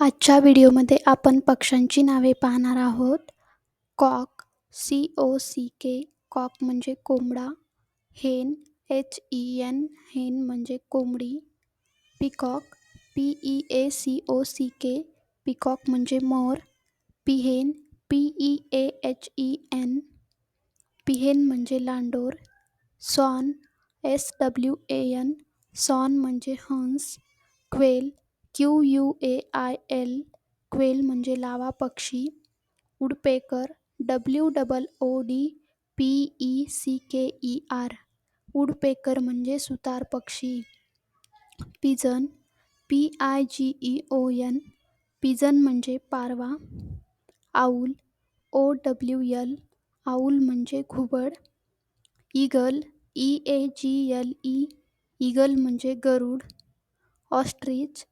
आजच्या व्हिडिओमध्ये आपण पक्ष्यांची नावे पाहणार आहोत. कॉक सी ओ सी के कॉक म्हणजे कोंबडा हेन एच ई एन हेन म्हणजे कोंबडी पिकॉक पी ई ए सी ओ सी के पिकॉक म्हणजे मोर peahen P E A H E N peahen म्हणजे लांडोर swan S W A N swan म्हणजे हंस quail Q U A I L quail म्हणजे लावा पक्षी. Woodpecker W double O D P E C K E R woodpecker म्हणजे सुतार पक्षी. Pigeon P I G E O N pigeon म्हणजे Parwa. Owl O W L owl म्हणजे घुबड. Eagle E A G L E eagle म्हणजे गरुड. Ostrich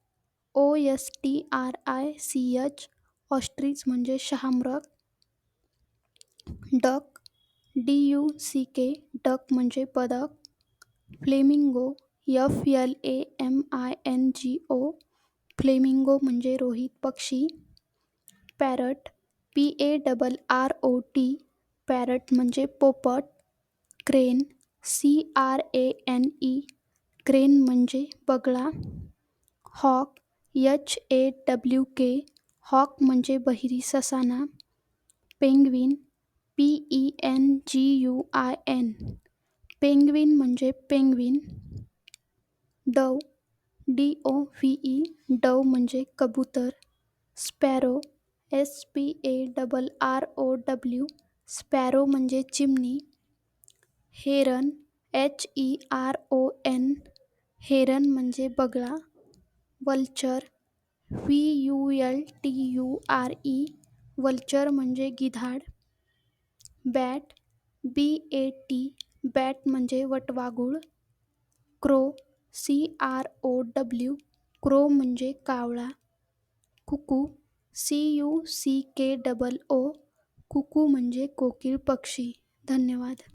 O S T R I C H ostrich म्हणजे शहामृग. Duck, D U C K, duck म्हणजे बदक flamingo, F L A M I N G O. Flamingo म्हणजे रोहित पक्षी. Parrot, P A double R O T. Parrot म्हणजे पोपट. Crane, C R A N E. Crane म्हणजे बगळा. Hawk H A W K hawk म्हणजे बहिरी ससाना, penguin, P E N G U I N. Penguin म्हणजे penguin, dove, D O V E, dove म्हणजे कबूतर, sparrow, S P A double R O W, sparrow म्हणजे चिमणी, heron, H E R O N, heron म्हणजे बगळा vulture V U L T U R E, vulture म्हणजे गिधाड, bat, B A T, bat म्हणजे वटवाघूळ, crow, C R O W, crow म्हणजे कावळा, कुकू, सी you C के double O, Kuku म्हणजे कोकिळ पक्षी. धन्यवाद.